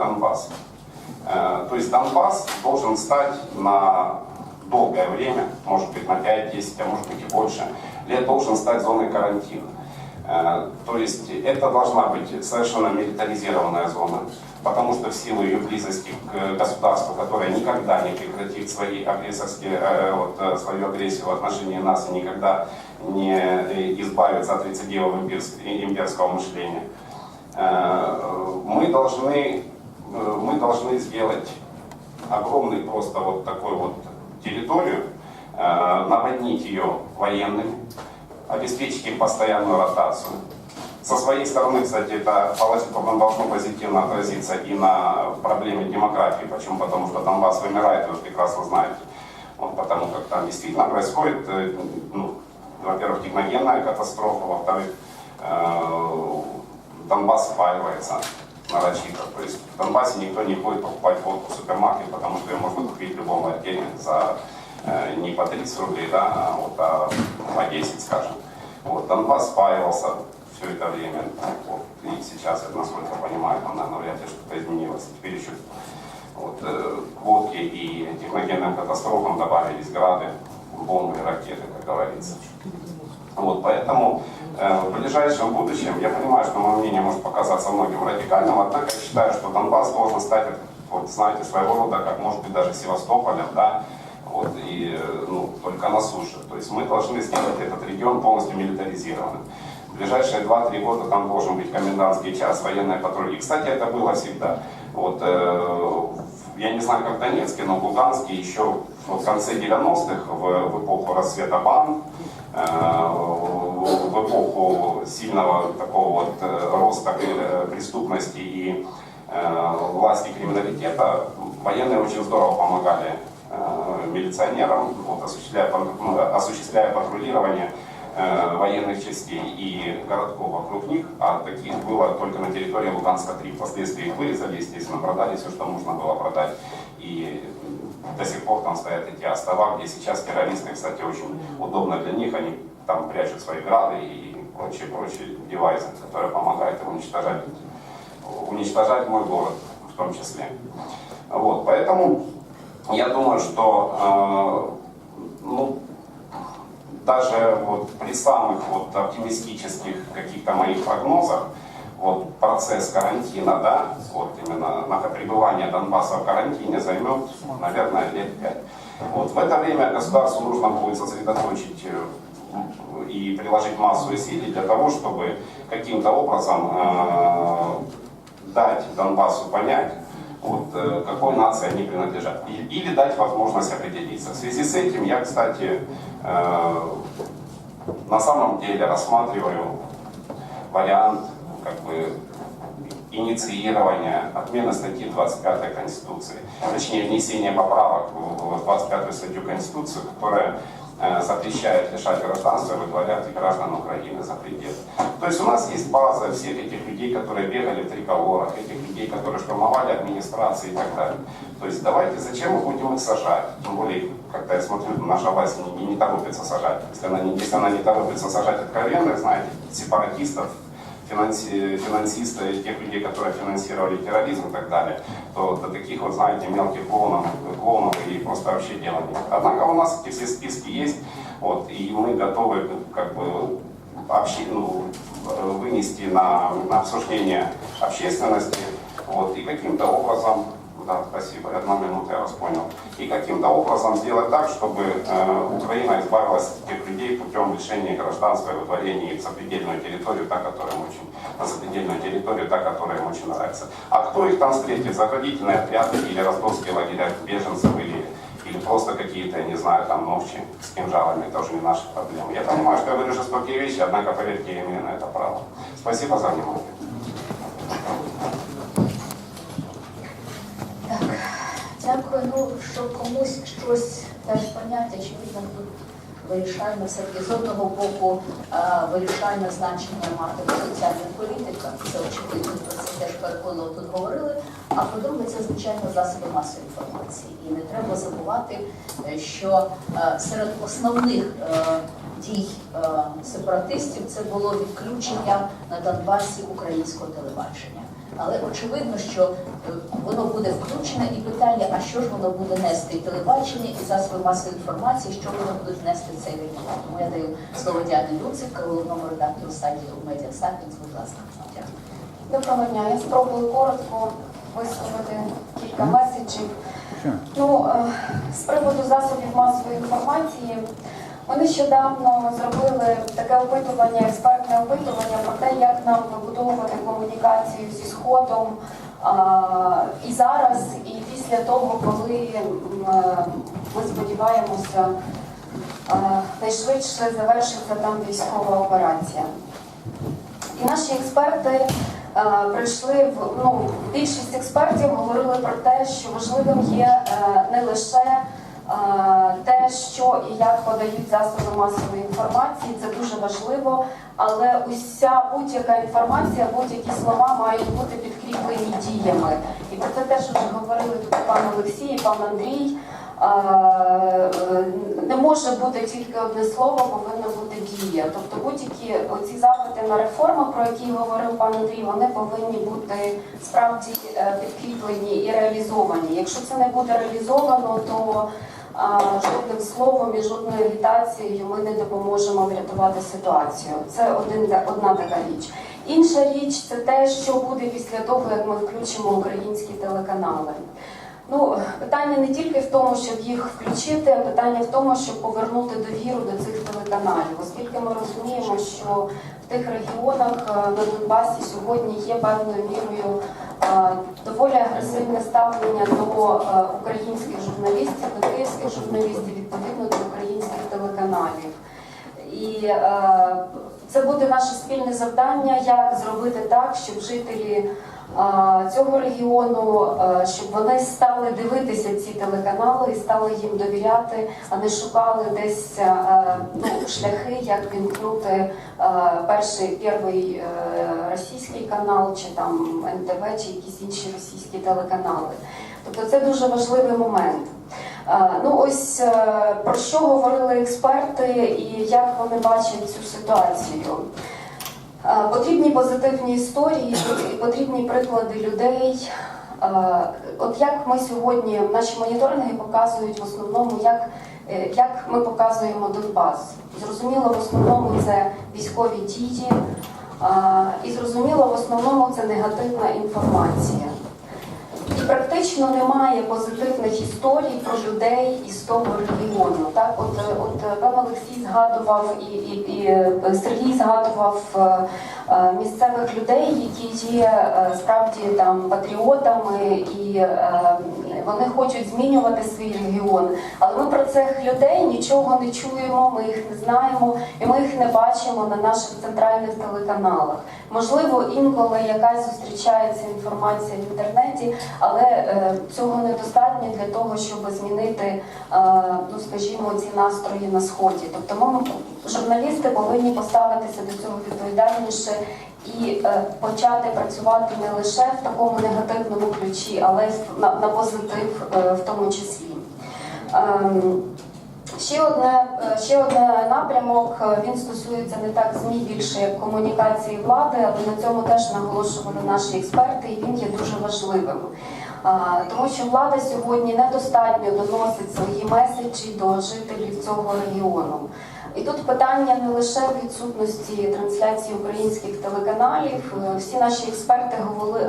Донбасс. Э, То есть Донбасс должен стать на долгое время, может быть на 5-10, а может быть и больше, лет должен стать зоной карантина. Э, То есть это должна быть совершенно милитаризированная зона, потому что в силу ее близости к государству, которое никогда не прекратит свои агрессорские, э, вот, свою агрессию в отношении нас и никогда не избавится от рецидивов имперс- имперского мышления, мы должны, мы должны сделать огромный просто вот такой вот территорию, э, наводнить ее военными, обеспечить им постоянную ротацию. Со своей стороны, кстати, это должно позитивно отразиться и на проблеме демографии. Почему? Потому что Донбасс вымирает, вы прекрасно знаете. Вот, потому как там действительно происходит, э, ну, во-первых, техногенная катастрофа, во-вторых, э, Донбасс спаивается нарочито. То есть в Донбассе никто не будет покупать водку в супермаркете, потому что ее можно купить в любом отделе за э, не по 30 рублей, да, а, вот, а по 10, скажем. Вот, Донбасс спаивался все это время. Вот, и сейчас, это, насколько я понимаю, там, наверное, вряд ли что-то изменилось. Теперь еще вот, э, к водке и техногенным катастрофам добавились грады, бомбы, ракеты, как говорится. Вот, поэтому э, в ближайшем будущем, я понимаю, что мое мнение может показаться многим радикальным, однако я считаю, что Донбасс должен стать, вот, знаете, своего рода, как может быть даже Севастополем, да, вот, и ну, только на суше. То есть мы должны сделать этот регион полностью милитаризированным. В ближайшие 2-3 года там должен быть комендантский час, военная патруль. И, кстати, это было всегда. Вот, э, я не знаю, как в но в Луганске еще в конце 90-х, в, в эпоху расцвета банд, в эпоху сильного такого вот э, роста э, преступности и э, власти криминалитета, военные очень здорово помогали э, милиционерам, вот, осуществляя, ну, осуществляя патрулирование э, военных частей и городков вокруг них, а таких было только на территории Луганска-3. Впоследствии их вырезали, естественно, продали все, что нужно было продать. И до сих пор там стоят эти острова, где сейчас террористы, кстати, очень удобно для них, они там прячут свои грады и прочие-прочие девайсы, которые помогают им уничтожать, уничтожать мой город в том числе. Вот, поэтому я думаю, что э, ну, даже вот при самых вот оптимистических каких-то моих прогнозах, вот процесс карантина, да, вот именно пребывание Донбасса в карантине займет, наверное, лет пять. Вот в это время государству нужно будет сосредоточить э, и приложить массу усилий для того, чтобы каким-то образом э, дать Донбассу понять, вот, э, какой нации они принадлежат. И- Или дать возможность определиться. В связи с этим я, кстати, э, на самом деле рассматриваю вариант как бы инициирования отмены статьи 25 Конституции, точнее внесения поправок в в 25 статью Конституции, которая э, запрещает лишать гражданства и граждан Украины за пределы. То есть у нас есть база всех этих людей, которые бегали в триколорах, этих людей, которые штурмовали администрации и так далее. То есть давайте, зачем мы будем их сажать? Тем более, когда я смотрю, наша власть не, не торопится сажать. Если она, не, если она не торопится сажать откровенных, знаете, сепаратистов, финанси, финансисты, тех людей, которые финансировали терроризм и так далее, то до таких вот, знаете, мелких клоунов, клоунов и просто вообще дела нет. Однако у нас эти все списки есть, вот, и мы готовы как бы обще, ну, вынести на, на обсуждение общественности, вот, и каким-то образом, да, спасибо, одна минута, я вас понял, и каким-то образом сделать так, чтобы э, Украина избавилась от этих людей путем лишения гражданства и выдворения их за предельную территорию, та, которая им очень, на запредельную территорию, та, которая им очень нравится. А кто их там встретит? Заградительные отряды или ростовские лагеря беженцев, или, или просто какие-то, я не знаю, там новчи с кинжалами, это уже не наши проблемы. Я понимаю, что я говорю жестокие вещи, однако, поверьте, я имею на это право. Спасибо за внимание. Ну, що комусь щось теж поняття, очевидно, тут вирішальне все-таки з одного боку вирішальне значення матиме соціальна політика, це очевидно, про це теж переконливо тут говорили. А по-друге, це звичайно засоби масової інформації. І не треба забувати, е, що е, серед основних е, дій сепаратистів це було відключення на Донбасі українського телебачення. Але очевидно, що е, воно буде включене і питання, а що ж воно буде нести і телебачення, і засоби масової інформації, що вони будуть нести цей регіон. Тому я даю слово Діані Люцик, головному редактору сайту Sapiens, будь ласка. Дякую. Доброго дня. Я спробую коротко висловити кілька меседжів. Ну, е, з приводу засобів масової інформації, ми нещодавно зробили таке опитування, експертне опитування про те, як нам вибудовувати комунікацію зі Сходом і зараз, і після того, коли е, ми сподіваємося, найшвидше завершиться там військова операція. І наші експерти е, прийшли в ну, більшість експертів говорили про те, що важливим є е, не лише те, що і як подають засоби масової інформації, це дуже важливо, але уся будь-яка інформація, будь-які слова мають бути підкріплені діями. І про це теж вже говорили тут пан Олексій, пан Андрій. Не може бути тільки одне слово, повинна бути дія. Тобто будь-які оці запити на реформи, про які говорив пан Андрій, вони повинні бути справді е, підкріплені і реалізовані. Якщо це не буде реалізовано, то жодним словом і жодною агітацією ми не допоможемо врятувати ситуацію. Це один, одна така річ. Інша річ це те, що буде після того, як ми включимо українські телеканали. Ну, питання не тільки в тому, щоб їх включити, а питання в тому, щоб повернути довіру до цих телеканалів, оскільки ми розуміємо, що в тих регіонах е, на Донбасі сьогодні є певною мірою доволі агресивне ставлення до е, українських журналістів, до київських журналістів, відповідно до українських телеканалів. І е, це буде наше спільне завдання, як зробити так, щоб жителі е, цього регіону, щоб вони стали дивитися ці телеканали і стали їм довіряти, а не шукали десь ну, шляхи, як вімкнути перший перший е, російський канал, чи там НТВ, чи якісь інші російські телеканали. Тобто це дуже важливий момент. Ну ось е, про що говорили експерти і як вони бачать цю ситуацію. Е, Потрібні позитивні історії, потрібні приклади людей. Е, От як ми сьогодні, наші моніторинги показують в основному, як, е, як ми показуємо Донбас. Зрозуміло, в основному це військові дії, і зрозуміло, в основному це негативна інформація. І практично немає позитивних історій про людей із того регіону. Так, от, е, от е, пан Олексій згадував і, і, і е, Сергій згадував місцевих людей, які є справді там патріотами, і е, вони хочуть змінювати свій регіон. Але ми про цих людей нічого не чуємо, ми їх не знаємо, і ми їх не бачимо на наших центральних телеканалах. Можливо, інколи якась зустрічається інформація в інтернеті, але е, цього недостатньо для того, щоб змінити, е, ну скажімо, ці настрої на сході. Тобто, ми журналісти повинні поставитися до цього відповідальніше і е, почати працювати не лише в такому негативному ключі, але й на, на позитив е, в тому числі. Ем, Ще одне, е, ще одне напрямок, е, він стосується не так ЗМІ більше як комунікації влади, але на цьому теж наголошували наші експерти, і він є дуже важливим. Тому що влада сьогодні недостатньо доносить свої меседжі до жителів цього регіону. І тут питання не лише відсутності трансляції українських телеканалів. Е, Всі наші експерти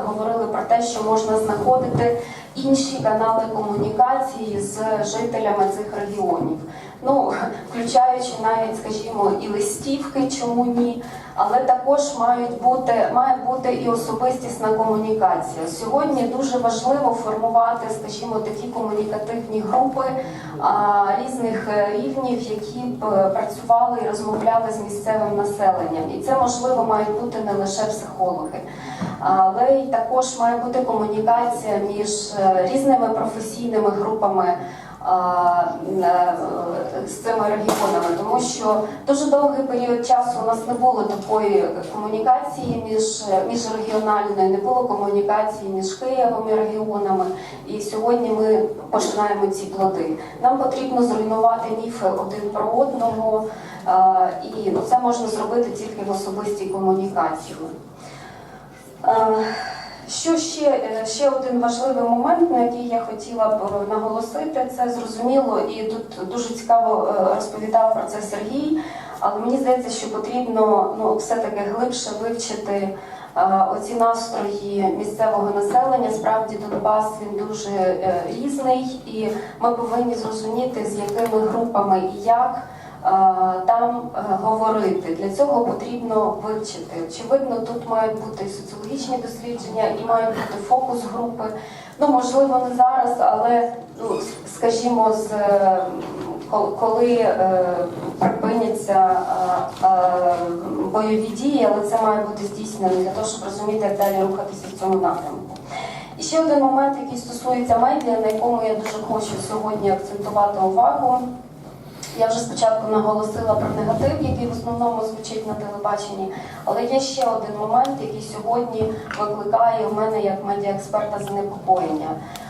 говорили про те, що можна знаходити інші канали комунікації з жителями цих регіонів. Ну, включаючи навіть, скажімо, і листівки, чому ні, але також мають бути, має бути і особистісна комунікація. Сьогодні дуже важливо формувати, скажімо, такі комунікативні групи а, різних е, рівнів, які б е, працювали і розмовляли з місцевим населенням. І це можливо мають бути не лише психологи. Але й також має бути комунікація між е, різними професійними групами е, з цими регіонами, тому що дуже довгий період часу у нас не було такої комунікації між міжрегіональної, не було комунікації між Києвом і регіонами. І сьогодні ми починаємо ці плоди. Нам потрібно зруйнувати міфи один про одного, і це можна зробити тільки в особистій комунікації. Е, Що ще, е, ще один важливий момент, на який я хотіла б наголосити, це зрозуміло, і тут дуже цікаво е, розповідав про це Сергій. Але мені здається, що потрібно ну, все-таки глибше вивчити е, оці настрої місцевого населення. Справді Донбас він дуже е, різний, і ми повинні зрозуміти, з якими групами і як там е, говорити. Для цього потрібно вивчити. Очевидно, тут мають бути соціологічні дослідження, і мають бути фокус групи. Ну, можливо, не зараз, але ну, скажімо, з е, коли е, припиняться е, е, бойові дії, але це має бути здійснено для того, щоб розуміти, як далі рухатися в цьому напрямку. І ще один момент, який стосується медіа, на якому я дуже хочу сьогодні акцентувати увагу. Я вже спочатку наголосила про негатив, який в основному звучить на телебаченні, але є ще один момент, який сьогодні викликає у мене як медіаексперта занепокоєння.